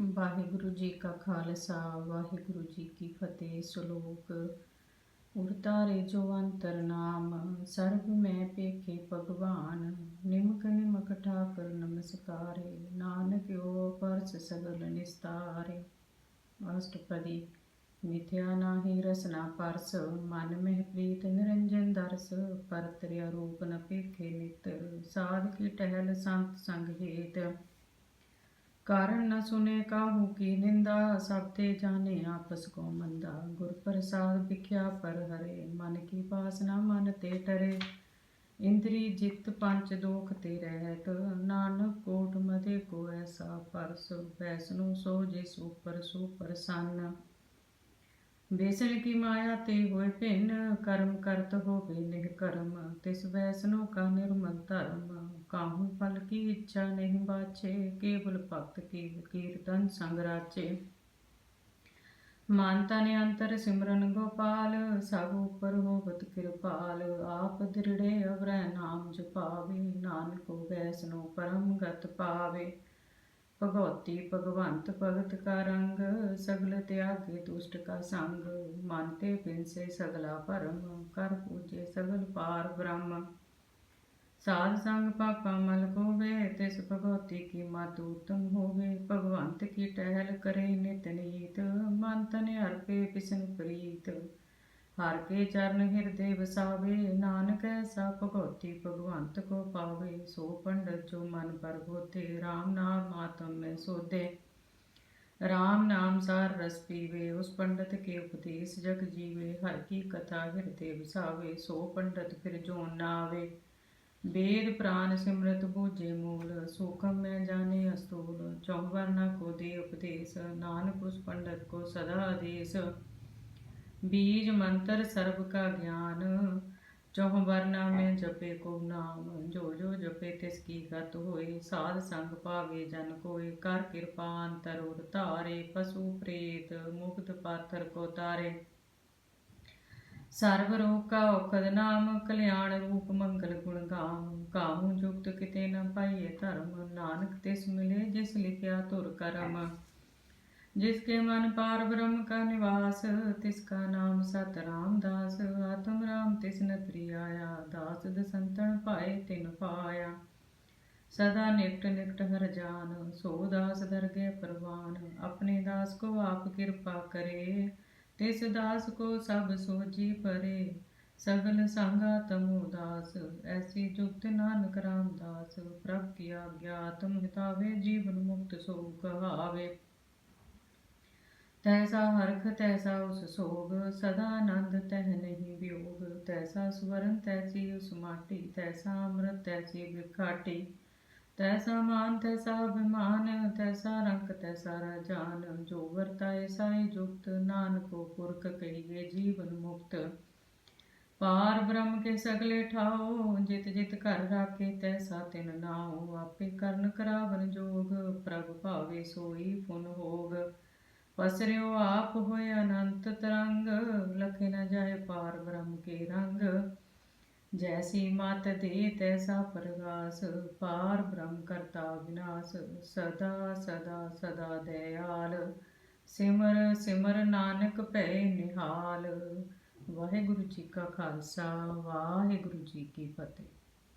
ਵਾਹਿਗੁਰੂ ਜੀ ਕਾ ਖਾਲਸਾ, ਵਾਹਿਗੁਰੂ ਜੀ ਕੀ ਫਤਿਹ। ਸ਼ਲੋਕ ਉਰਤਾਰੇ ਜੋ ਅੰਤਰ ਨਾਮ, ਸਰਬ ਮੈਂ ਪੇਖੇ ਭਗਵਾਨ। ਨਿਮਕ ਨਿਮਕ ਠਾਕਰ ਨਮਸਕਾਰੇ, ਨਾਨਕ ਓ ਪਰਸ ਸਗਲ ਨਿਸਤਾਰੇ। ਅਸ਼ਟਪਦੀ, ਮਿਥਿਆ ਨਾਹੀ ਰਸਨਾ ਪਰਸ, ਮਨ ਮਹਿ ਪ੍ਰੀਤ ਨਿਰੰਜਨ ਦਰਸ। ਪਰਤਰਿਆ ਰੂਪ ਨ ਪੇਖੇ ਨਿਤਰ ਸਾਧ ਕੀ ਟਹਿਲ ਸੰਤ ਸੰਗ ਹੇਤ। ਕਾਰਨ ਨ ਸੁਨੇ ਕਾਹੂ ਕੀ ਨਿੰਦਾ, ਸਭ ਤੇ ਜਾਣੇ ਆਪਸ ਕੋ ਮੰਦਾ। ਗੁਰ ਪ੍ਰਸਾਦ ਵਿਖਿਆ ਪਰ ਹਰੇ, ਮਨ ਕੀ ਬਾਸਨਾ ਮਨ ਤੇ ਟਰੇ। ਇੰਦਰੀ ਜਿਤ ਪੰਚ ਦੋਖ ਤੇ ਰਹਿਤ, ਨਾਨਕ ਕੋਟ ਮਦੇ ਕੋ ਐਸਾ ਪਰਸ। ਵੈਸਨੂ ਸੋ ਜਿਸ ਉਪਰ ਸੋ ਪ੍ਰਸੰਨ। ਬੇਸਣ ਕੀ ਮਾਇਆ ਤੇ ਹੋਏ ਭਿੰਨ, ਕਰਮ ਕਰਤ ਹੋਵੇ ਨਿਹ ਕਰਮ। ਤਿਸ ਵੈਸਨੋ ਕਾ ਨਿਰਮਲ ਧਰਮ, ਕਾਹੂ ਫਲ ਕੀ ਇੱਛਾ ਨਹੀਂ ਬਾਛੇ, ਕੇਵਲ ਭਗਤ ਕੀ ਕੀਰਤਨ ਸੰਗ ਰਾਚੇ। ਮਨ ਤਨ ਅੰਤਰ ਸਿਮਰਨ ਗੋਪਾਲ, ਸਭ ਉਪਰ ਹੋਵਤ ਕਿਰਪਾਲ। ਆਪ ਦ੍ਰਿੜੇ ਅਵਰੈ ਨਾਮ ਜਪਾਵੇ, ਨਾਨਕ ਵੈਸਨੋ ਪਰਮ ਗਤ ਪਾਵੇ। ਭਗਵਤੀ ਭਗਵੰਤ ਭਗਤ ਕਾ ਰੰਗ, ਸਗਲ ਤਿਆਗੇ ਦੁਸ਼ਟ ਕਾ ਸੰਗ। ਮਨ ਤੇ ਪਿੰਸੇ ਸਗਲਾ ਭਰਮ, ਕਰ ਪੂਜੇ ਸਗਲ ਪਾਰ ਬ੍ਰਹਮ। ਸਾਧ ਸੰਗ ਪਾਪਾ ਮਲ ਹੋਵੇ ਤਿਸ ਭਗਵਤੀ ਕੀ ਮਤ ਉਤਮ ਹੋਵੇ। ਭਗਵੰਤ ਕੀ ਟਹਿਲ ਕਰੇ ਨਿਤ ਨੀਤ, ਮਨ ਤਨ ਅਰਪੇ ਪਿਸਨ ਪ੍ਰੀਤ। ਹਰ ਕੇ ਚਰਨ ਹਿਰਦੇ ਵਸਾਵੇ, ਨਾਨਕ ਐਸਾ ਭਗਉਤੀ ਭਗਵੰਤ ਕੋ ਪਾਵੇ, ਸੋ ਪੰਡਤ ਜੋ ਮਨ ਪਰਗੋਤੇ RAM ਨਾਮ ਆਤਮ ਮੈਂ ਸੋਦੇ RAM ਨਾਮ ਸਾਰ ਰਸ ਪੀਵੇ, ਉਸ ਪੰਡਤ ਕੇ ਉਪਦੇਸ਼ ਜਗ ਜੀਵੇ, ਹਰ ਕੀ ਕਥਾ ਹਿਰਦੇ ਵਸਾਵੇ, ਸੋ ਪੰਡਤ ਫਿਰ ਜੋ ਨਾ ਆਵੇ। ਵੇਦ ਪ੍ਰਾਨ ਸਿਮਰਤ ਬੂਝੇ ਮੂਲ, ਸੋਖਮ ਮੈਂ ਜਾਣੇ ਅਸਤੂਲ ਚੌਵਰਨਾ ਕੋ ਦੇ ਉਪਦੇਸ਼, ਨਾਨਕ ਉਸ ਪੰਡਤ ਕੋ ਸਦਾ ਆਦੇਸ਼। बीज मंत्र सर्व का ज्ञान चौह वर्णा में जपे को नाम जो जो जपे तिसकी गत होए साध संग पावे जन कोय कर कृपा अंतर उर तारे पशु प्रेत मुक्त पाथर को तारे ਸਰਬ ਰੋਗ ਕਾ ਔਖਦ ਨਾਮ ਕਲਿਆਣ ਰੂਪ ਮੰਗਲ ਗੁਣ ਗਾਮ ਕਾਹੂ ਜੁਗਤ ਕਿਤੇ ਨ ਪਾਈਏ ਧਰਮ ਨਾਨਕ ਤਿਸ ਮਿਲੇ ਜਿਸ ਲਿਖਿਆ ਤੁਰ ਕਰਮ जिसके मन पार ब्रह्म का निवास तिसका नाम सत राम दास आत्म राम तिसन प्रियाया दास दसंतन पाए तिन पाया सदा निकट निकट हर जान सो दास दरगे परवान अपने दास को आप कृपा करे तिस दास को सब सोजी परे सगल सांगा तमो दास ऐसी जुगत नानक राम दास प्रभ की आज्ञा तुम हितावे जीवन मुक्त सो कहावे ਤੈਸਾ ਹਰਖ, ਤੈਸਾ ਉਸ ਸੋਗ, ਸਦਾ ਆਨੰਦ ਤਹਿ ਨਹੀਂ ਵਿਯੋਗ ਤੈਸਾ ਸਵਰਨ, ਤੈਸੀ ਉਸ ਮਾਟੀ, ਤੈਸਾ ਅੰਮ੍ਰਿਤ, ਤੈਸੀ ਵਿਖਾਟੀ। ਤੈਸਾ ਮਾਨ, ਤੈਸਾ ਅਭਿਮਾਨ, ਤੈਸਾ ਰੰਗ, ਤੈਸਾ ਰਾਜਾਨ। ਜੋ ਵਰਤਾਏ ਸਾਈ ਜੁਗਤ, ਨਾਨਕੋ ਪੁਰਖ ਕਹੀਏ ਜੀਵਨ ਮੁਕਤ। ਪਾਰ ਬ੍ਰਹਮ ਕੇ ਸਗਲੇ ਠਾਓ, ਜਿਤ ਜਿਤ ਘਰ ਰਾਖੇ ਤੈਸਾ ਤਿਨ ਨਾਉ। ਆਪੇ ਕਰਨ ਕਰਾਵਨ ਜੋਗ, ਪ੍ਰਭ ਭਾਵੇ ਸੋਈ ਪੁਨ ਹੋਗ। ਪਸਰਿਓ ਆਪ ਹੋਏ ਅਨੰਤ ਤਰੰਗ, ਲਖੇ ਨਾ ਜਾਏ ਪਾਰ ਬ੍ਰਹਮ ਕੇ ਰੰਗ। ਜੈਸੀ ਮਤ ਦੇ ਤੈਸਾ ਪ੍ਰਗਾਸ, ਪਾਰ ਬ੍ਰਹਮ ਕਰਤਾ ਵਿਨਾਸ਼। ਸਦਾ ਸਦਾ ਸਦਾ ਦਇਆਲ, ਸਿਮਰ ਸਿਮਰ ਨਾਨਕ ਭੈ ਨਿਹਾਲ। ਵਾਹਿਗੁਰੂ ਜੀ ਕਾ ਖਾਲਸਾ, ਵਾਹਿਗੁਰੂ ਜੀ ਕੀ ਫਤਿਹ।